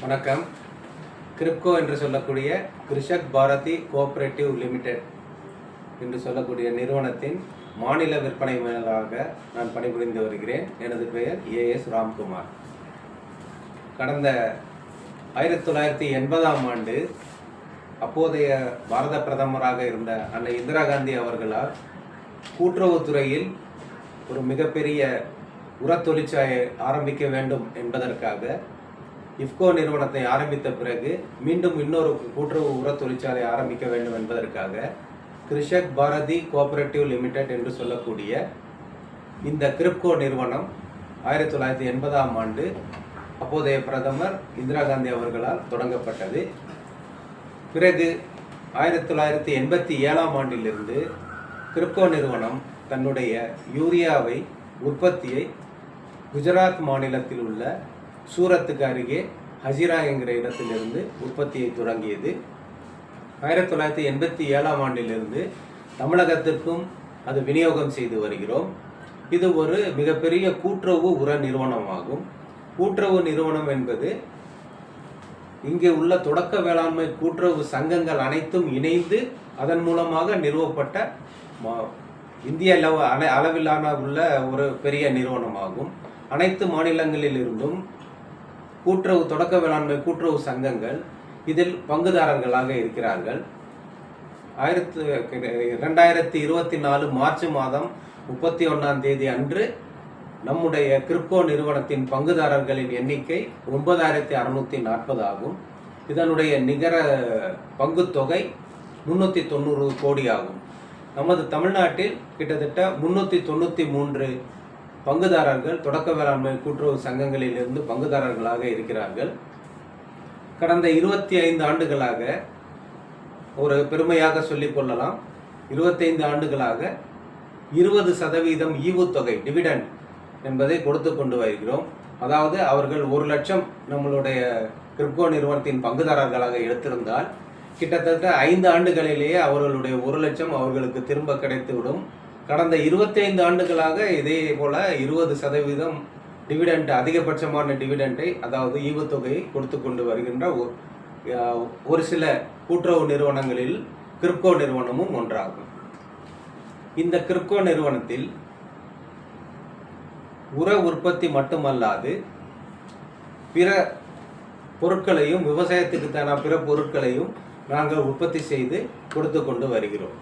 வணக்கம். கிரிப்கோ என்று சொல்லக்கூடிய கிருஷக் பாரதி கோஆபரேட்டிவ் லிமிடெட் என்று சொல்லக்கூடிய நிறுவனத்தின் மாநில விற்பனை மேலாக நான் பணிபுரிந்து வருகிறேன். எனது பெயர் ஏஎஸ் ராம்குமார். கடந்த ஆயிரத்தி தொள்ளாயிரத்தி எண்பதாம் ஆண்டு அப்போதைய பாரத பிரதமராக இருந்த அன்னை இந்திரா காந்தி அவர்களால் கூட்டுறவுத்துறையில் ஒரு மிகப்பெரிய உரத் தொழிற்சாலை ஆரம்பிக்க வேண்டும் என்பதற்காக இஃப்கோ நிறுவனத்தை ஆரம்பித்த பிறகு மீண்டும் இன்னொரு கூட்டுறவு உரத் தொழிற்சாலை ஆரம்பிக்க வேண்டும் என்பதற்காக கிருஷக் பாரதி கோஆபரேட்டிவ் லிமிடெட் என்று சொல்லக்கூடிய இந்த கிரிப்கோ நிறுவனம் ஆயிரத்தி தொள்ளாயிரத்தி எண்பதாம் ஆண்டு அப்போதைய பிரதமர் இந்திரா காந்தி அவர்களால் தொடங்கப்பட்டது. பிறகு ஆயிரத்தி தொள்ளாயிரத்தி எண்பத்தி ஏழாம் ஆண்டிலிருந்து கிரிப்கோ நிறுவனம் தன்னுடைய யூரியாவை உற்பத்தியை குஜராத் மாநிலத்தில் உள்ள சூரத்துக்கு அருகே ஹஜிரா என்கிற இடத்திலிருந்து உற்பத்தியை தொடங்கியது. ஆயிரத்தி தொள்ளாயிரத்தி எண்பத்தி ஏழாம் ஆண்டிலிருந்து தமிழகத்திற்கும் அது விநியோகம் செய்து வருகிறோம். இது ஒரு மிகப்பெரிய கூட்டுறவு உர நிறுவனமாகும். கூட்டுறவு நிறுவனம் என்பது இங்கே உள்ள தொடக்க வேளாண்மை கூட்டுறவு சங்கங்கள் அனைத்தும் இணைந்து அதன் மூலமாக நிறுவப்பட்ட மா- இந்திய அளவு அளவிலான உள்ள ஒரு பெரிய நிறுவனமாகும். அனைத்து மாநிலங்களில் இருந்தும் கூட்டுறவு தொடக்க வேளாண்மை கூட்டுறவு சங்கங்கள் இதில் பங்குதாரர்களாக இருக்கிறார்கள். ஆயிரத்து ரெண்டாயிரத்தி இருபத்தி நாலு மார்ச் மாதம் முப்பத்தி ஒன்றாம் தேதி அன்று நம்முடைய கிரிப்கோ நிறுவனத்தின் பங்குதாரர்களின் எண்ணிக்கை ஒன்பதாயிரத்தி அறுநூற்றி நாற்பது ஆகும். இதனுடைய நிகர பங்குத்தொகை முன்னூற்றி தொண்ணூறு கோடி ஆகும். நமது தமிழ்நாட்டில் கிட்டத்தட்ட முன்னூற்றி தொண்ணூற்றி மூன்று பங்குதாரர்கள் தொடக்க வேளாண்மை கூட்டுறவு சங்கங்களிலிருந்து பங்குதாரர்களாக இருக்கிறார்கள். கடந்த இருபத்தி ஐந்து ஆண்டுகளாக ஒரு பெருமையாக சொல்லிக்கொள்ளலாம் இருபத்தைந்து ஆண்டுகளாக இருபது சதவீதம் ஈவுத்தொகை டிவிடெண்ட் என்பதை கொடுத்து கொண்டு வருகிறோம். அதாவது அவர்கள் ஒரு லட்சம் நம்மளுடைய கிரிப்கோ நிறுவனத்தின் பங்குதாரர்களாக எடுத்திருந்தால் கிட்டத்தட்ட ஐந்து ஆண்டுகளிலேயே அவர்களுடைய ஒரு லட்சம் அவர்களுக்கு திரும்ப கிடைத்துவிடும். கடந்த 25 ஆண்டுகளாக இதே போல இருபது சதவீதம் டிவிடெண்ட் அதிகபட்சமான டிவிடெண்டை அதாவது ஈவுத்தொகையை கொடுத்து கொண்டு வருகின்ற ஒரு சில கூட்டுறவு நிறுவனங்களில் கிரிப்கோ நிறுவனமும் ஒன்றாகும். இந்த கிரிப்கோ நிறுவனத்தில் உர உற்பத்தி மட்டுமல்லாது பிற பொருட்களையும் விவசாயத்துக்கு தான பிற பொருட்களையும் நாங்கள் உற்பத்தி செய்து கொடுத்து கொண்டு வருகிறோம்.